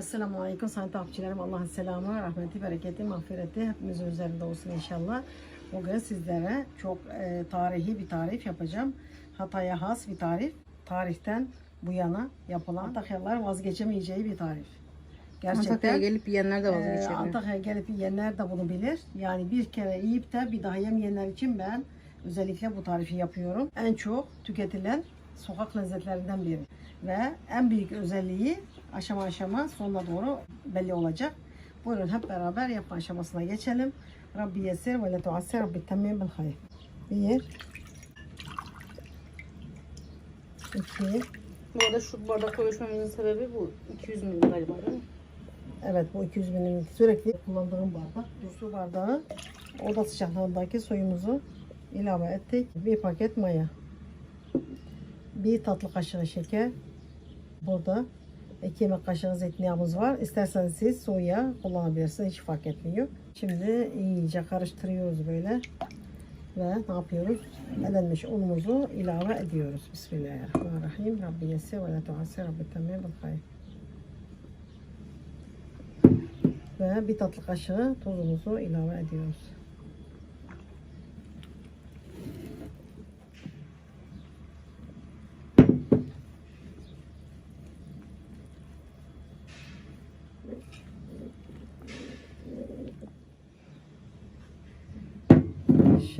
Esselamu Aleyküm sayın takipçilerim. Allah'ın selamı, rahmeti, bereketi, mağfireti hepimizin üzerinde olsun inşallah. Bugün sizlere çok e, tarihi bir tarif yapacağım. Hatay'a has bir tarif. Tarihten bu yana yapılan Antakyalılar vazgeçemeyeceği bir tarif. Antakya'ya gelip yiyenler de e, vazgeçiyor. Antakya'ya gelip yiyenler de bunu bilir. Yani bir kere yiyip de bir daha yemeyenler için ben özellikle bu tarifi yapıyorum. En çok tüketilen sokak lezzetlerinden biri. Ve en büyük özelliği aşama aşama sonuna doğru belli olacak. Buyurun hep beraber yapma aşamasına geçelim. Rabbi yesir ve le tuassir Rabbi temmim bil hayır. Bir. İki. Bu arada şu bardakla ölçmemizin sebebi bu 200 milim galiba değil mi? Evet bu 200 milim sürekli kullandığım bardak. Bu su bardağı oda sıcaklığındaki suyumuzu ilave ettik. Bir paket maya. Bir tatlı kaşığı şeker. Burada iki yemek kaşığı zeytinyağımız var. İsterseniz siz soya kullanabilirsiniz. Hiç fark etmiyor. Şimdi iyice karıştırıyoruz böyle. Ve ne yapıyoruz? Elenmiş unumuzu ilave ediyoruz. Bismillahirrahmanirrahim. Rabbi yesir ve la tuassir. Rabbi hayır. Ve bir tatlı kaşığı tuzumuzu ilave ediyoruz.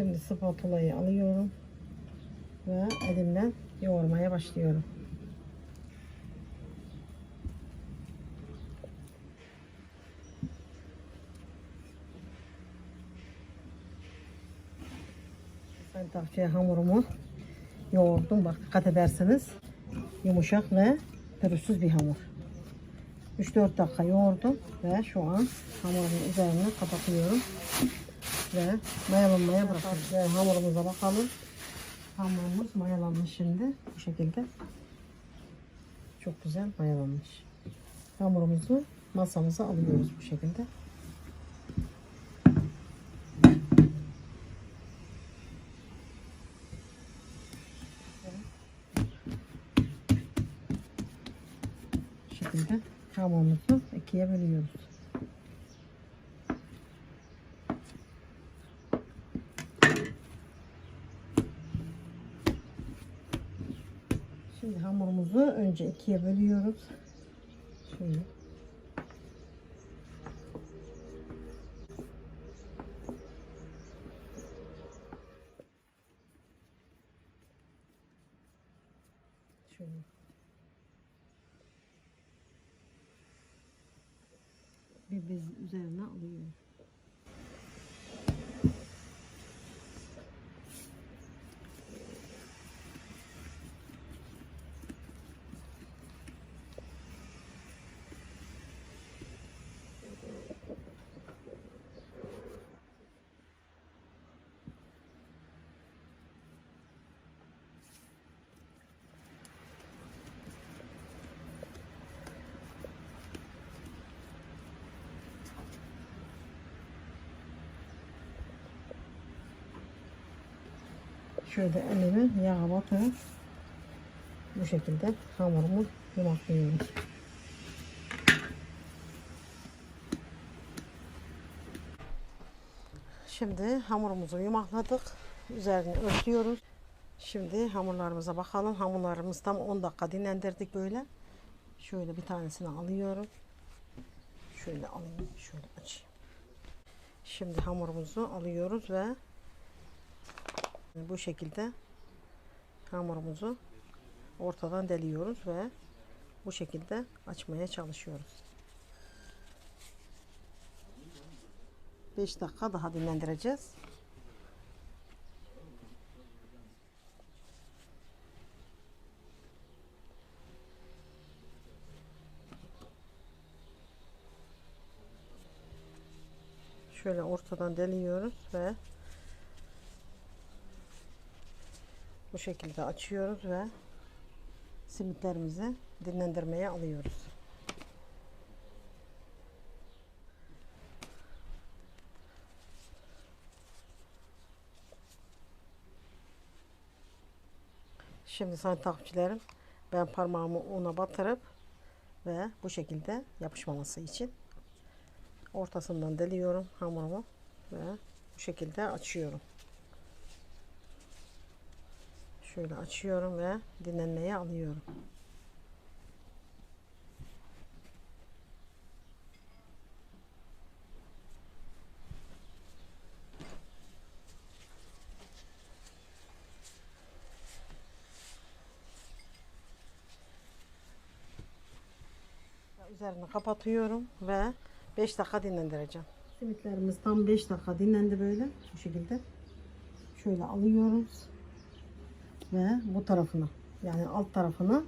Şimdi spatulayı alıyorum ve elimden yoğurmaya başlıyorum. Ben takviye hamurumu yoğurdum. Bak dikkat ederseniz yumuşak ve pürüzsüz bir hamur. 3-4 dakika yoğurdum ve şu an hamurumun üzerine kapatıyorum ve mayalanmaya bırakıyorum. Ve hamurumuza bakalım. Hamurumuz mayalanmış şimdi bu şekilde. Çok güzel mayalanmış. Hamurumuzu masamıza alıyoruz bu şekilde. Bu şekilde hamurumuzu ikiye bölüyoruz. Şimdi hamurumuzu önce ikiye bölüyoruz. Şöyle. Şöyle. Bir bez üzerine alıyorum. Şöyle elimi yağa batırıp bu şekilde hamurumu yumaklıyorum. Şimdi hamurumuzu yumakladık. Üzerini örtüyoruz. Şimdi hamurlarımıza bakalım. Hamurlarımızı tam 10 dakika dinlendirdik böyle. Şöyle bir tanesini alıyorum. Şöyle alayım. Şöyle açayım. Şimdi hamurumuzu alıyoruz ve bu şekilde hamurumuzu ortadan deliyoruz ve bu şekilde açmaya çalışıyoruz. 5 dakika daha dinlendireceğiz. Şöyle ortadan deliyoruz ve bu şekilde açıyoruz ve simitlerimizi dinlendirmeye alıyoruz. Şimdi sayın takipçilerim ben parmağımı una batırıp Ve bu şekilde yapışmaması için ortasından deliyorum hamurumu ve bu şekilde açıyorum. Şöyle açıyorum ve dinlenmeye alıyorum. Üzerini kapatıyorum ve 5 dakika dinlendireceğim. Simitlerimiz tam 5 dakika dinlendi böyle bu şekilde. Şöyle alıyoruz ve bu tarafını yani alt tarafını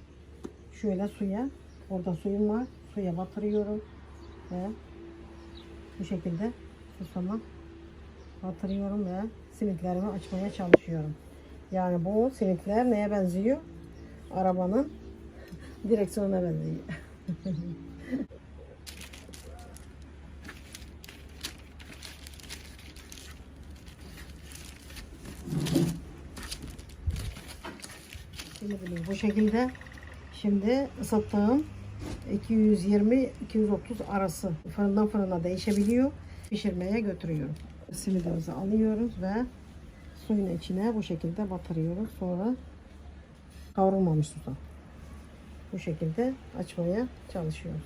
şöyle suya orada suyum var suya batırıyorum ve bu şekilde susama batırıyorum ve simitlerimi açmaya çalışıyorum. Yani bu simitler neye benziyor? Arabanın direksiyonuna benziyor. Bunu bu şekilde şimdi ısıttığım 220-230 arası fırından fırına değişebiliyor. Pişirmeye götürüyorum. Simidimizi alıyoruz ve suyun içine bu şekilde batırıyoruz. Sonra kavrulmamış susam. Bu şekilde açmaya çalışıyoruz.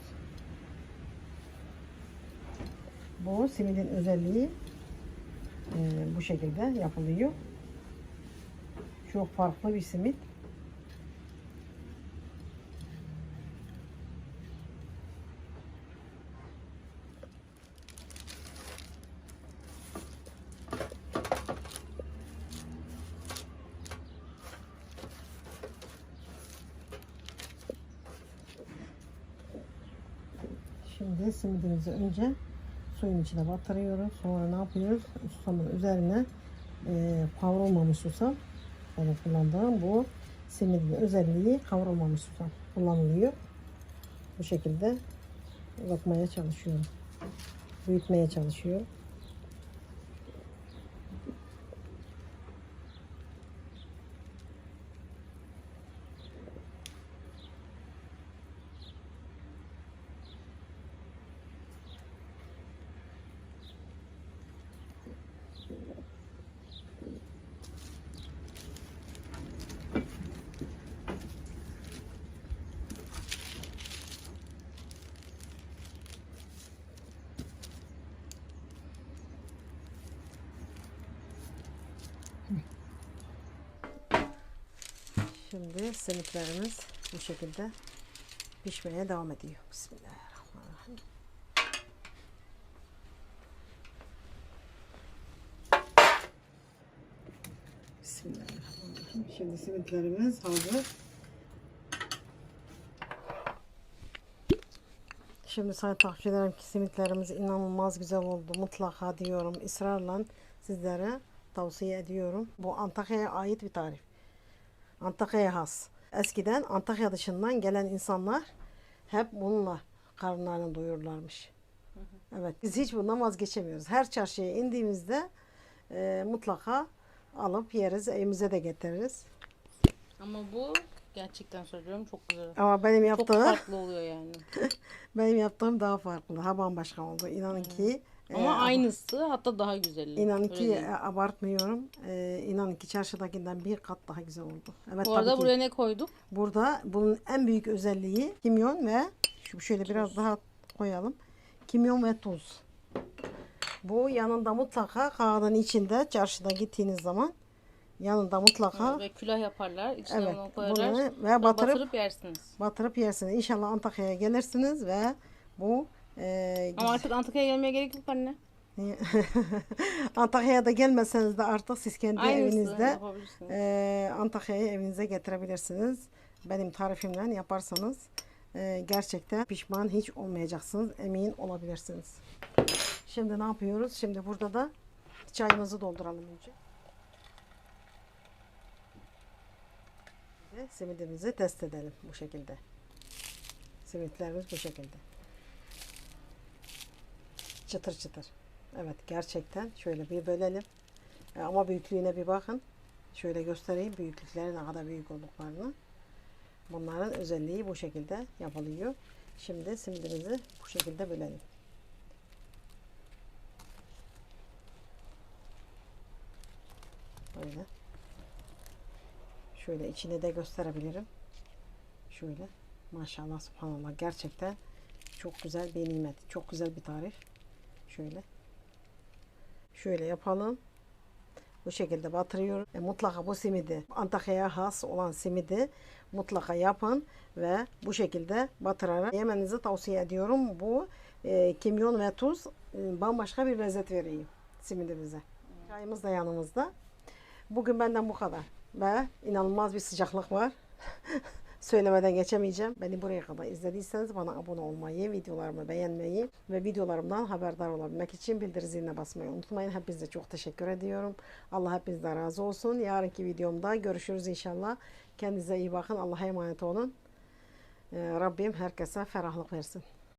Bu simidin özelliği e, bu şekilde yapılıyor. Çok farklı bir simit. Şimdi simidimizi önce suyun içine batırıyoruz. Sonra ne yapıyoruz? Susamın üzerine e, kavrulmamış susam. Onu kullandığım bu simidin özelliği kavrulmamış susam kullanılıyor. Bu şekilde uzatmaya çalışıyorum. Büyütmeye çalışıyorum. Şimdi simitlerimiz bu şekilde pişmeye devam ediyor. Bismillahirrahmanirrahim. Bismillahirrahmanirrahim. Şimdi simitlerimiz hazır. Şimdi sayın takipçilerim ki simitlerimiz inanılmaz güzel oldu. Mutlaka diyorum ısrarla sizlere tavsiye ediyorum. Bu Antakya'ya ait bir tarif. Antakya'ya has. Eskiden Antakya dışından gelen insanlar hep bununla karınlarını doyururlarmış. Evet, biz hiç bundan vazgeçemiyoruz. Her çarşıya indiğimizde e, mutlaka alıp yeriz, evimize de getiririz. Ama bu gerçekten söylüyorum çok güzel. Ama benim Çok yaptığım, farklı oluyor yani. benim yaptığım daha farklı, daha bambaşka oldu. İnanın ki. Ama aynısı hatta daha güzeli. Öyle ki e, abartmıyorum. E, inanın ki çarşıdakinden bir kat daha güzel oldu. Evet, Bu tabii arada ki. buraya ne koyduk? Burada bunun en büyük özelliği kimyon ve şu şöyle biraz daha koyalım. Kimyon ve tuz. Bu yanında mutlaka kağıdın içinde çarşıda gittiğiniz zaman yanında mutlaka Ve külah yaparlar. İçine evet bunu bunu koyarlar. ve batırıp batırıp yersiniz. batırıp yersiniz. İnşallah Antakya'ya gelirsiniz ve bu e, Ama artık Antakya'ya gelmeye gerek yok anne. Antakya'ya da gelmeseniz de artık siz kendi Aynısını evinizde e, Antakya'yı evinize getirebilirsiniz. Benim tarifimle yaparsanız e, gerçekten pişman hiç olmayacaksınız. Emin olabilirsiniz. Şimdi ne yapıyoruz? Şimdi burada da çayımızı dolduralım önce. Ve simidimizi test edelim bu şekilde. Simitlerimiz bu şekilde. Çıtır çıtır. Evet gerçekten şöyle bir bölelim. E, ama büyüklüğüne bir bakın. Şöyle göstereyim büyüklükleri ne kadar büyük olduklarını. Bunların özelliği bu şekilde yapılıyor. Şimdi simidimizi bu şekilde bölelim. Böyle. Şöyle içini de gösterebilirim. Şöyle. Maşallah subhanallah. Gerçekten çok güzel bir nimet. Çok güzel bir tarif. Şöyle. Şöyle yapalım. Bu şekilde batırıyorum. E, mutlaka bu simidi Antakya'ya has olan simidi mutlaka yapın ve bu şekilde batırarak yemenizi tavsiye ediyorum. Bu e, kimyon ve tuz e, bambaşka bir lezzet veriyor simidimize. Çayımız da yanımızda. Bugün benden bu kadar. Ve inanılmaz bir sıcaklık var. Söylemeden geçemeyeceğim. Beni buraya kadar izlediyseniz bana abone olmayı, videolarımı beğenmeyi ve videolarımdan haberdar olabilmek için bildiri ziline basmayı unutmayın. Hepinize çok teşekkür ediyorum. Allah hepinizden razı olsun. Yarınki videomda görüşürüz inşallah. Kendinize iyi bakın. Allah'a emanet olun. Ee, Rabbim herkese ferahlık versin.